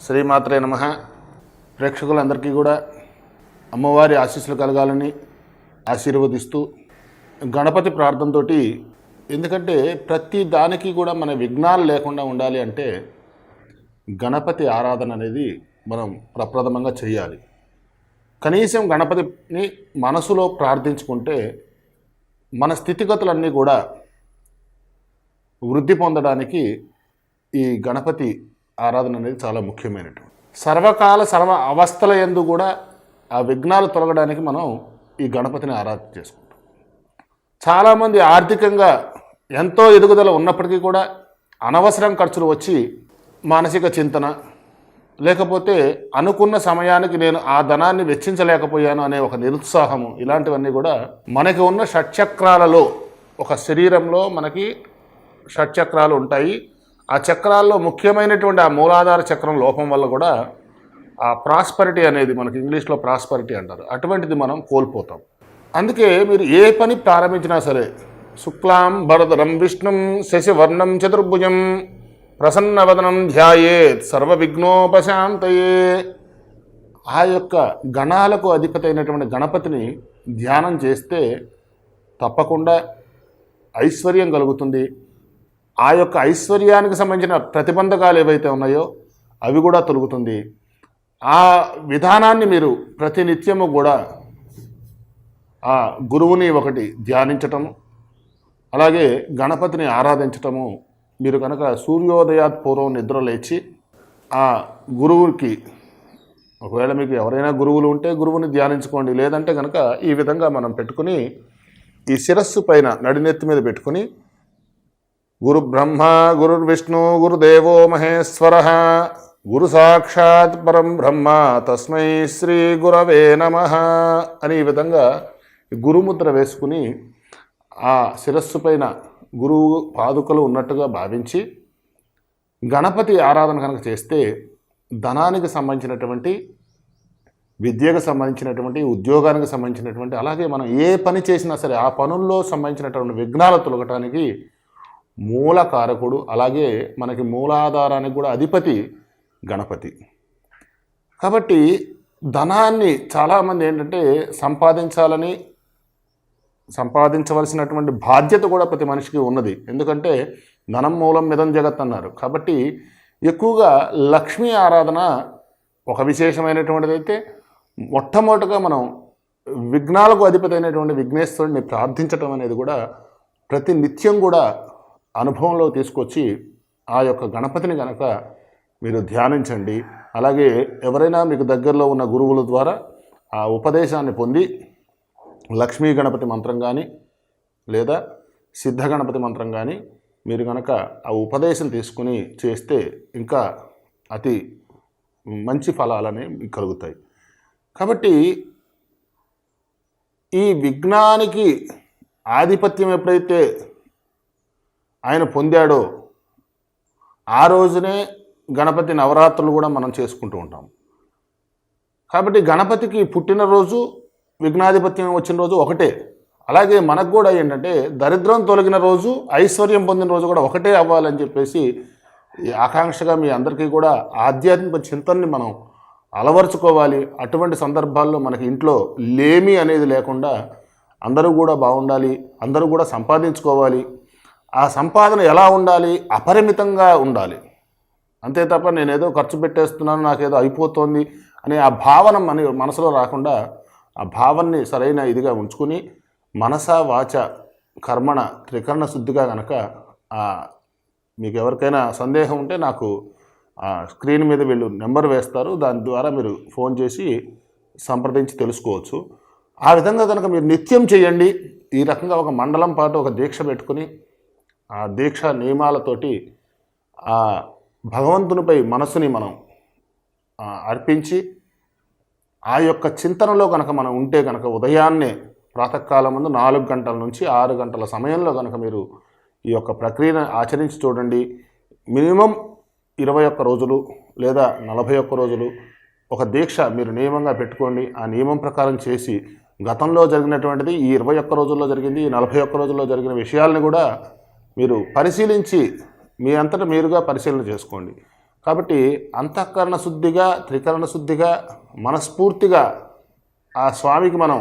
శ్రీమాత్రే నమ. ప్రేక్షకులందరికీ కూడా అమ్మవారి ఆశీస్సులు కలగాలని ఆశీర్వదిస్తూ గణపతి ప్రార్థనతో ఎందుకంటే ప్రతి దానికి కూడా మన విఘ్నాలు లేకుండా ఉండాలి అంటే గణపతి ఆరాధన అనేది మనం ప్రప్రథమంగా చేయాలి కనీసం గణపతిని మనసులో ప్రార్థించుకుంటే మన స్థితిగతులన్నీ కూడా వృద్ధి పొందడానికి ఈ గణపతి ఆరాధన అనేది చాలా ముఖ్యమైనటువంటి సర్వకాల సర్వ అవస్థల ఎందు కూడా ఆ విఘ్నాలు తొలగడానికి మనం ఈ గణపతిని ఆరాధన చేసుకుంటాం. చాలామంది ఆర్థికంగా ఎంతో ఎదుగుదల ఉన్నప్పటికీ కూడా అనవసరం ఖర్చులు వచ్చి మానసిక చింతన లేకపోతే అనుకున్న సమయానికి నేను ఆ ధనాన్ని వెచ్చించలేకపోయాను అనే ఒక నిరుత్సాహము ఇలాంటివన్నీ కూడా మనకి ఉన్న షట్చక్రాలలో ఒక శరీరంలో మనకి షట్చక్రాలు ఉంటాయి. ఆ చక్రాల్లో ముఖ్యమైనటువంటి ఆ మూలాధార చక్రం లోపం వల్ల కూడా ఆ ప్రాస్పరిటీ అనేది మనకి ఇంగ్లీష్లో ప్రాస్పరిటీ అంటారు. అటువంటిది మనం కోల్పోతాం. అందుకే మీరు ఏ పని ప్రారంభించినా సరే శుక్లాం భరతరం విష్ణుం శశివర్ణం చతుర్భుజం ప్రసన్నవదనం ధ్యాయేత్ సర్వ విఘ్నోపశాంతయే ఆ యొక్క గణాలకు అధిపతైనటువంటి గణపతిని ధ్యానం చేస్తే తప్పకుండా ఐశ్వర్యం కలుగుతుంది. ఆ యొక్క ఐశ్వర్యానికి సంబంధించిన ప్రతిబంధకాలు ఏవైతే ఉన్నాయో అవి కూడా తొలుగుతుంది. ఆ విధానాన్ని మీరు ప్రతినిత్యము కూడా ఆ గురువుని ఒకటి ధ్యానించటము అలాగే గణపతిని ఆరాధించటము మీరు కనుక సూర్యోదయాత్ పూర్వం నిద్ర లేచి ఆ గురువుకి ఒకవేళ మీకు ఎవరైనా గురువులు ఉంటే గురువుని ధ్యానించుకోండి లేదంటే కనుక ఈ విధంగా మనం పెట్టుకుని ఈ శిరస్సు పైన నడినెత్తి మీద పెట్టుకుని గురు బ్రహ్మ గురుర్విష్ణు గురుదేవో మహేశ్వర. గురు సాక్షాత్ పరం బ్రహ్మ తస్మై శ్రీ గురవే నమ అని ఈ విధంగా గురుముద్ర వేసుకుని ఆ శిరస్సు పైన గురువు పాదుకలు ఉన్నట్టుగా భావించి గణపతి ఆరాధన కనుక చేస్తే ధనానికి సంబంధించినటువంటి విద్యకు సంబంధించినటువంటి ఉద్యోగానికి సంబంధించినటువంటి అలాగే మనం ఏ పని చేసినా సరే ఆ పనుల్లో సంబంధించినటువంటి విఘ్నాలు తొలగటానికి మూల కారకుడు అలాగే మనకి మూలాధారానికి కూడా అధిపతి గణపతి. కాబట్టి ధనాన్ని చాలామంది ఏంటంటే సంపాదించాలని సంపాదించవలసినటువంటి బాధ్యత కూడా ప్రతి మనిషికి ఉన్నది. ఎందుకంటే ధనం మూలం మిదం జగత్ అన్నారు. కాబట్టి ఎక్కువగా లక్ష్మీ ఆరాధన ఒక విశేషమైనటువంటిది అయితే మొట్టమొదటిగా మనం విఘ్నాలకు అధిపతి అయినటువంటి విఘ్నేశ్వరుడిని ప్రార్థించటం అనేది కూడా ప్రతి నిత్యం కూడా అనుభవంలో తీసుకొచ్చి ఆ యొక్క గణపతిని గనక మీరు ధ్యానించండి. అలాగే ఎవరైనా మీకు దగ్గరలో ఉన్న గురువుల ద్వారా ఆ ఉపదేశాన్ని పొంది లక్ష్మీ గణపతి మంత్రం కానీ లేదా సిద్ధ గణపతి మంత్రం కానీ మీరు కనుక ఆ ఉపదేశం తీసుకుని చేస్తే ఇంకా అతి మంచి ఫలాలనే కలుగుతాయి. కాబట్టి ఈ విఘ్నానికి ఆధిపత్యం ఎప్పుడైతే ఆయన పొందాడో ఆ రోజునే గణపతి నవరాత్రులు కూడా మనం చేసుకుంటూ ఉంటాం. కాబట్టి గణపతికి పుట్టినరోజు విఘ్నాధిపత్యం వచ్చిన రోజు ఒకటే. అలాగే మనకు కూడా ఏంటంటే దరిద్రం తొలగిన రోజు ఐశ్వర్యం పొందిన రోజు కూడా ఒకటే అవ్వాలని చెప్పేసి ఆకాంక్షగా మీ అందరికీ కూడా ఆధ్యాత్మిక చింతనని మనం అలవరుచుకోవాలి. అటువంటి సందర్భాల్లో మనకి ఇంట్లో లేమి అనేది లేకుండా అందరూ కూడా బాగుండాలి అందరూ కూడా సంపాదించుకోవాలి. ఆ సంపాదన ఎలా ఉండాలి? అపరిమితంగా ఉండాలి. అంతే తప్ప నేను ఏదో ఖర్చు పెట్టేస్తున్నాను నాకేదో అయిపోతుంది అనే ఆ భావన మన మనసులో రాకుండా ఆ భావాన్ని సరైన ఇదిగా ఉంచుకుని మనస వాచ కర్మణ త్రికరణ శుద్ధిగా కనుక మీకు ఎవరికైనా సందేహం ఉంటే నాకు ఆ స్క్రీన్ మీద వీళ్ళు నెంబర్ వేస్తారు. దాని ద్వారా మీరు ఫోన్ చేసి సంప్రదించి తెలుసుకోవచ్చు. ఆ విధంగా కనుక మీరు నిత్యం చేయండి. ఈ రకంగా ఒక మండలం పాటు ఒక దీక్ష పెట్టుకుని ఆ దీక్ష నియమాలతోటి ఆ భగవంతునిపై మనసుని మనం అర్పించి ఆ యొక్క చింతనలో కనుక మనం ఉంటే కనుక ఉదయాన్నే ప్రాతకాలం ముందు నాలుగు గంటల నుంచి ఆరు గంటల సమయంలో కనుక మీరు ఈ యొక్క ప్రక్రియను ఆచరించి చూడండి. మినిమం ఇరవై ఒక్క రోజులు లేదా నలభై ఒక్క రోజులు ఒక దీక్ష మీరు నియమంగా పెట్టుకోండి. ఆ నియమం ప్రకారం చేసి గతంలో జరిగినటువంటిది ఈ ఇరవై ఒక్క రోజుల్లో జరిగింది ఈ నలభై ఒక్క రోజుల్లో జరిగిన విషయాలను కూడా మీరు పరిశీలించి మీ అంతటా మీరుగా పరిశీలన చేసుకోండి. కాబట్టి అంతఃకరణ శుద్ధిగా త్రికరణ శుద్ధిగా మనస్ఫూర్తిగా ఆ స్వామికి మనం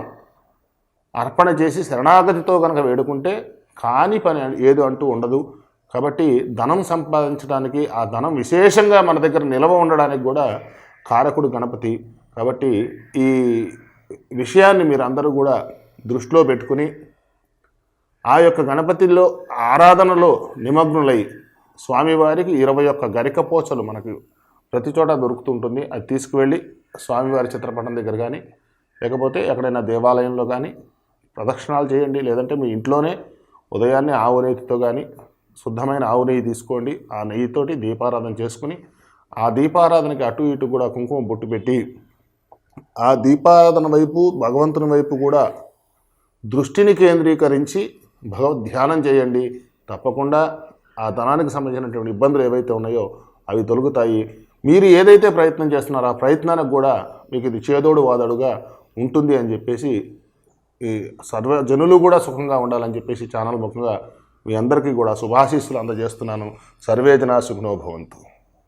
అర్పణ చేసి శరణాగతితో కనుక వేడుకుంటే కాని పని ఏది అంటూ ఉండదు. కాబట్టి ధనం సంపాదించడానికి ఆ ధనం విశేషంగా మన దగ్గర నిల్వ ఉండడానికి కూడా కారకుడు గణపతి. కాబట్టి ఈ విషయాన్ని మీరు అందరూ కూడా దృష్టిలో పెట్టుకుని ఆ యొక్క గణపతిలో ఆరాధనలో నిమగ్నులై స్వామివారికి ఇరవై ఒక్క గరిక పోచలు మనకు ప్రతి చోట దొరుకుతుంటుంది. అది తీసుకువెళ్ళి స్వామివారి చిత్రపటం దగ్గర కానీ లేకపోతే ఎక్కడైనా దేవాలయంలో కానీ ప్రదక్షిణాలు చేయండి. లేదంటే మీ ఇంట్లోనే ఉదయాన్నే ఆవు నెయ్యితో కానీ శుద్ధమైన ఆవు నెయ్యి తీసుకోండి. ఆ నెయ్యితోటి దీపారాధన చేసుకుని ఆ దీపారాధనకి అటు ఇటు కూడా కుంకుమ బొట్టు పెట్టి ఆ దీపారాధన వైపు భగవంతుని వైపు కూడా దృష్టిని కేంద్రీకరించి భగవద్ ధ్యానం చేయండి. తప్పకుండా ఆ ధనానికి సంబంధించినటువంటి ఇబ్బందులు ఏవైతే ఉన్నాయో అవి తొలగుతాయి. మీరు ఏదైతే ప్రయత్నం చేస్తున్నారో ఆ ప్రయత్నానికి కూడా మీకు ఇది చేదోడు వాదడుగా ఉంటుంది అని చెప్పేసి ఈ సర్వ జనులు కూడా సుఖంగా ఉండాలని చెప్పేసి ఛానల్ ముఖంగా మీ అందరికీ కూడా శుభాశీస్సులు అందజేస్తున్నాను. సర్వే జనా